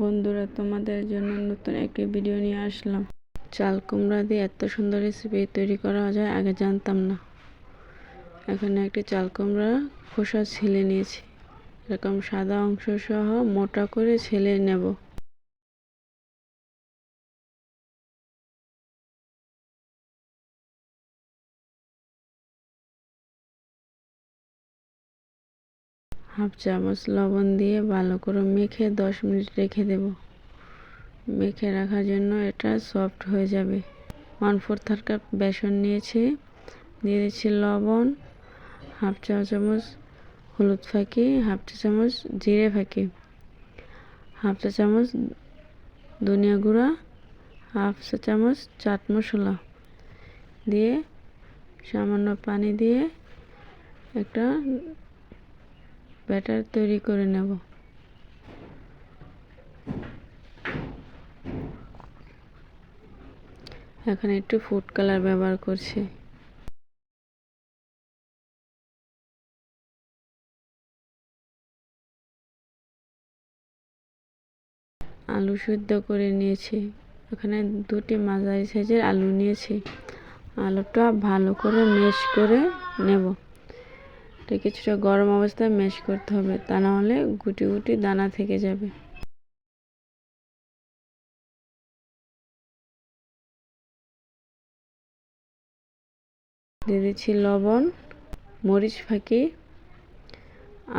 বন্ধুরা, তোমাদের জন্য নতুন একটি ভিডিও নিয়ে আসলাম। চাল কুমড়া দিয়ে এত সুন্দর রেসিপি তৈরি করা যায়, আগে জানতাম না। এখানে একটি চাল কুমড়া খোসা ছেলে নিয়েছি। এরকম সাদা অংশ সহ মোটা করে ছেলে নেব। হাফ চামচ লবণ দিয়ে ভালো করে মেখে দশ মিনিট রেখে দেব। মেখে রাখার জন্য এটা সফট হয়ে যাবে। ওয়ান ফোর থার্ড কাপ বেসন নিয়েছি। দিয়ে দিচ্ছি লবণ, হাফ চা চামচ হলুদ ফাঁকি, হাফ চা চামচ জিরে ফাঁকি, হাফ চা চামচ ধনিয়া গুঁড়া, হাফ চা চামচ চাট মশলা দিয়ে সামান্য পানি দিয়ে একটা ব্যাটার তৈরি করে নেব। এখানে একটু ফুড কালার ব্যবহার করছি। আলু সিদ্ধ করে নিয়েছি। এখানে দুটি মাঝারি সাইজের আলু নিয়েছি। আলুটা ভালো করে মেশ করে নেব। এটা কিছুটা গরম অবস্থায় মেশ করতে হবে, তা না হলে গুটি গুটি দানা থেকে যাবে। দিয়ে দিচ্ছি লবণ, মরিচ ফাঁকি,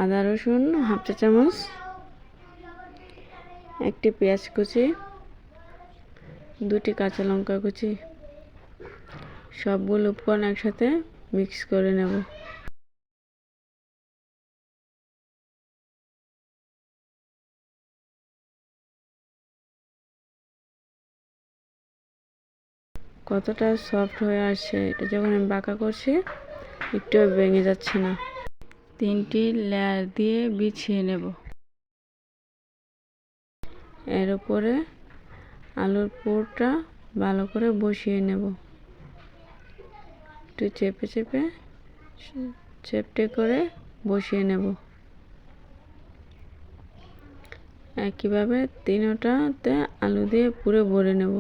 আদা, রসুন, হাফ চা চামচ, একটি পেঁয়াজ কুচি, দুটি কাঁচা লঙ্কা কুচি, সবগুলো উপকরণ একসাথে মিক্স করে নেব। কতটা সফট হয়ে আসছে, এটা যখন আমি বাঁকা করছি, একটু ভেঙে যাচ্ছে না। তিনটি লেয়ার দিয়ে বিছিয়ে নেব। এর উপরে আলুর পুরটা ভালো করে বসিয়ে নেব। একটু চেপে চেপে চেপটে করে বসিয়ে নেব। একইভাবে তিনোটাতে আলু দিয়ে পুরো ভরে নেব।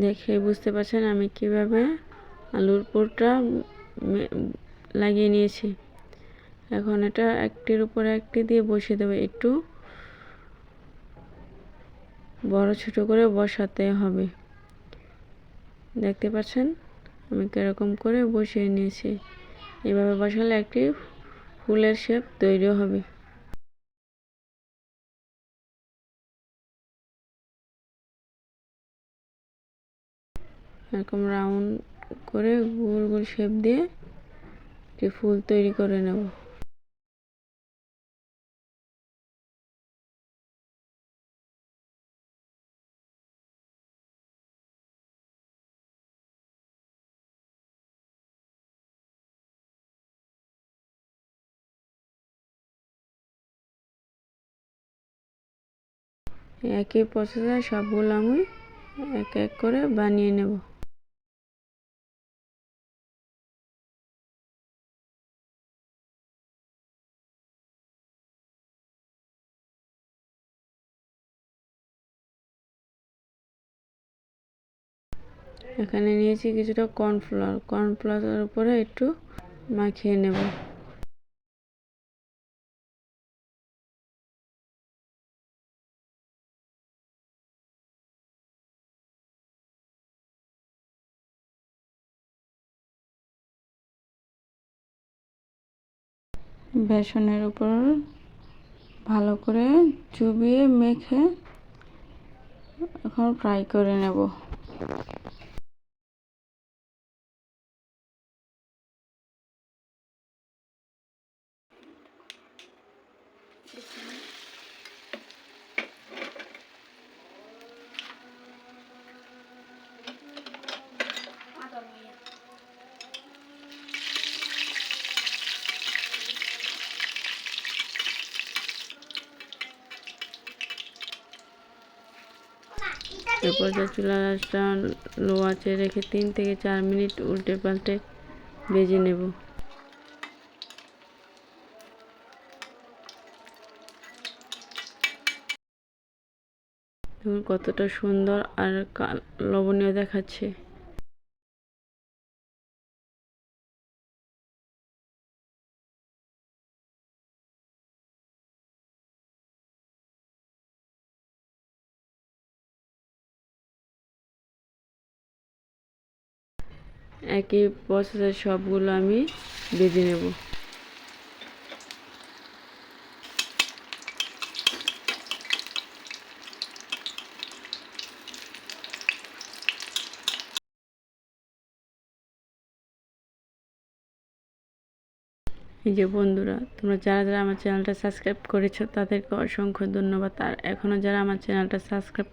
দেখে বুঝতে পারছেন আমি কীভাবে আলুর পুরটা লাগিয়ে নিয়েছি। এখন এটা একটির উপরে একটি দিয়ে বসিয়ে দেবো। একটু বড় ছোট করে বসাতে হবে। দেখতে পাচ্ছেন? আমি কীরকম করে বসিয়ে নিয়েছি। এভাবে বসালে একটি ফুলের শেপ তৈরি হবে। এরকম রাউন্ড করে গোল গোল শেপ দিয়ে একটি ফুল তৈরি করে নেব। একই প্রসেসে সবগুলো আমি এক এক করে বানিয়ে নেব। এখানে নিয়েছি কিছুটা কর্নফ্লাওয়ার। কর্নফ্লাওয়ারের উপরে একটু মাখিয়ে নেব। বেসনের উপর ভালো করে চুবিয়ে মেখে এখন ফ্রাই করে নেব। এরপর চুলা রাসটা লো আঁচে রেখে তিন থেকে চার মিনিট উল্টে পাল্টে ভেজে নেব কতটা সুন্দর আর লবণীয় দেখাচ্ছে। একই প্রসেসের সবগুলো আমি বেঁধে নেব। এই যে বন্ধুরা, তোমরা যারা যারা আমার চ্যানেলটা সাবস্ক্রাইব করেছ, তাদেরকে অসংখ্য ধন্যবাদ। আর এখনও যারা আমার চ্যানেলটা সাবস্ক্রাইব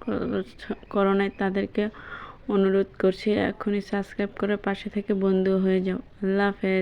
করো নাই, তাদেরকে অনুরোধ করছি এখনই সাবস্ক্রাইব করে পাশে থেকে বন্ধু হয়ে যাও। আল্লাহ হাফেজ।